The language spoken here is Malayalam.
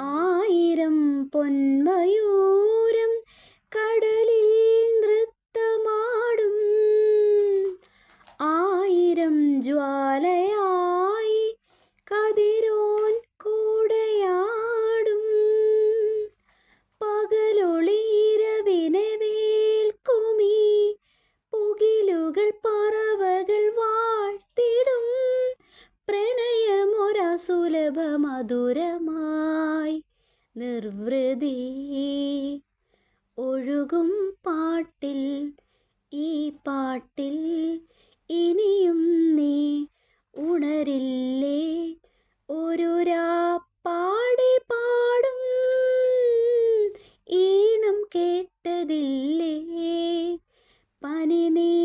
ആയിരം പൊന്മയൂരം കടലിൽ നൃത്തമാടും. ആയിരം ജ്വാലയായി കതിരോൻ കൂടയാടും. പകലൊളിരവിനെ വേൽക്കുമീ പുകിലുകൾ പറവകൾ വാഴ്ത്തിടും. പ്രണയമൊരസുലഭ മധുരമായി നിർവൃതി ഒഴുകും പാട്ടിൽ ഈ പാട്ടിൽ ഇനിയും നീ ഉണരില്ലേ? ഒരു പാടി പാടും ഈണം കേട്ടതില്ലേ? പനി നീ